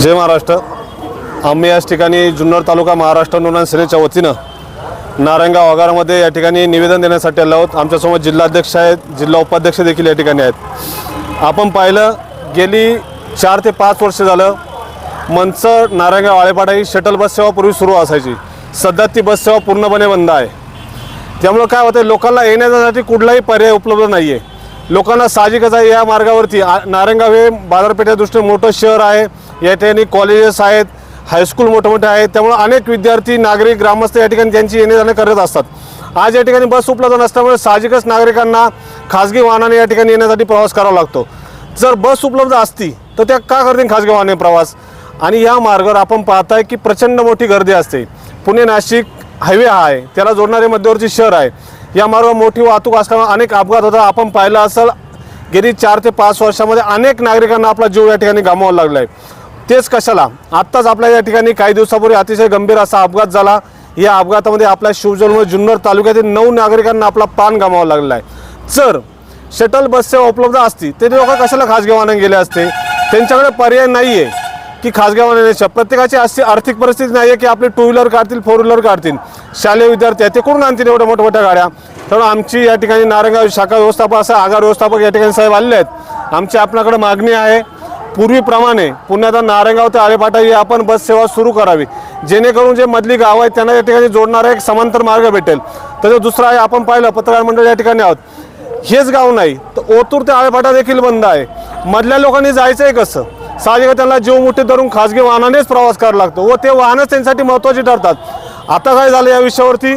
जय महाराष्ट्र. आम्ही याच ठिकाणी जुन्नर तालुका महाराष्ट्र नोंदणी सेनेच्या वतीनं नारायणगाव आगारामध्ये या ठिकाणी निवेदन देण्यासाठी आलो आहोत. आमच्यासमोर जिल्हाध्यक्ष आहेत जिल्हा उपाध्यक्ष देखील या ठिकाणी आहेत. आपण पाहिलं गेली चार ते पाच वर्ष झालं मंच नारायणगाव आळेपाडा ही शटल बस सेवा पूर्वी सुरू असायची. सध्या ती बस सेवा पूर्णपणे बंद आहे. त्यामुळं काय होतं लोकांना येण्यासाठी कुठलाही पर्याय उपलब्ध नाही आहे लोकांना साहजिकच आहे या मार्गावरती. आ- नारायणगाव हे बाजारपेठेच्या दृष्टीने मोठं शहर आहे. या ठिकाणी कॉलेजेस आहेत हायस्कूल मोठे मोठे आहेत. त्यामुळे अनेक विद्यार्थी नागरिक ग्रामस्थ या ठिकाणी त्यांची येणे जाणे करत असतात. आज या ठिकाणी बस उपलब्ध नसल्यामुळे साहजिकच नागरिकांना खाजगी वाहनाने या ठिकाणी येण्यासाठी प्रवास करावा लागतो. जर बस उपलब्ध असती तर त्या का करतील खाजगी वाहने प्रवास? आणि या मार्गावर आपण पाहताय की प्रचंड मोठी गर्दी असते. पुणे नाशिक हायवे हा आहे त्याला जोडणारे मध्यवर्ती शहर आहे. या मार्गावर मोठी वाहतूक असल्यामुळे अनेक अपघात होतात. आपण पाहिलं असेल गेली चार ते पाच वर्षामध्ये अनेक नागरिकांना आपला जीव या ठिकाणी गमावावा लागला आहे तेच कशाला? आत्ताच आपल्या या ठिकाणी काही दिवसापूर्वी अतिशय गंभीर असा अपघात झाला. या अपघातामध्ये आपल्या शिवजन्म जुन्नर तालुक्यातील नऊ नागरिकांना आपला पान गमावा लागला आहे जर शटल बस सेवा उपलब्ध असती ते लोक कशाला खाजगी वाहन गेले असते? त्यांच्याकडे पर्याय नाही आहे की खासगावाने वाहनाने प्रत्येकाची अशी आर्थिक परिस्थिती नाही आहे की आपले टू व्हीलर काढतील फोर व्हीलर काढतील. शालेय विद्यार्थी आहेत ते करून आणतील एवढ्या मोठ्या मोठ्या गाड्या? तर आमची या ठिकाणी नारंगाव शाखा व्यवस्थापक असं आगार व्यवस्थापक या ठिकाणी साहेब आलेले आहेत. आमची आपणाकडे मागणी आहे पूर्वीप्रमाणे पुण्याचा नारंगाव ते आळेपाटा ही आपण बस सेवा सुरू करावी. जेणेकरून जे मधली गाव आहेत त्यांना या ठिकाणी जोडणारा एक समांतर मार्ग भेटेल. तसं दुसरं आहे आपण पाहिलं पत्रकार मंडळ या ठिकाणी आहोत. हेच गाव नाही तर ओतूर ते आळेपाटा देखील बंद आहे. मधल्या लोकांनी जायचं आहे कसं? साहजिक त्यांना जीव मुठीत धरून खाजगी वाहनानेच प्रवास करावा लागतो व ते वाहनच त्यांच्यासाठी महत्त्वाची ठरतात. आता काय झालं या विषयावरती?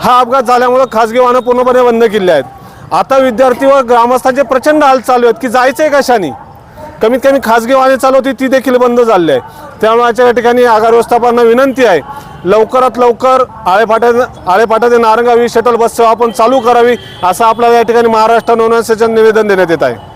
हा अपघात झाल्यामुळं खाजगी वाहनं पूर्णपणे बंद केली आहेत. आता विद्यार्थी व ग्रामस्थांचे प्रचंड हाल चालू आहेत की जायचं आहे कशाने? कमीत कमी खाजगी वाहने चालवती ती देखील बंद झाली आहे. त्यामुळे आजच्या या ठिकाणी आगार व्यवस्थापनांना विनंती आहे. लवकरात लवकर आळेफाट्या आळेफाट्याचे नारंगावी शटल बस सेवा आपण चालू करावी असं आपल्याला या ठिकाणी महाराष्ट्र नवनसेचं निवेदन देण्यात येत आहे.